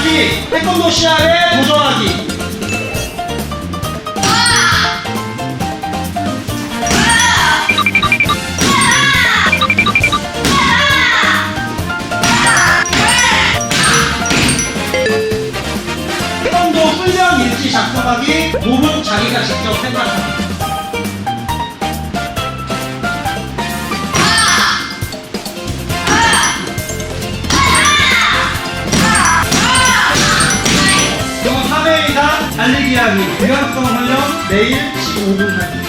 하기 태권도 시합에 도전하기. 태권도 훈련 일지 작성하기 몸은 자기가 직접 생각하기 달리기 하기. 유연성 훈련 매일 15분 하기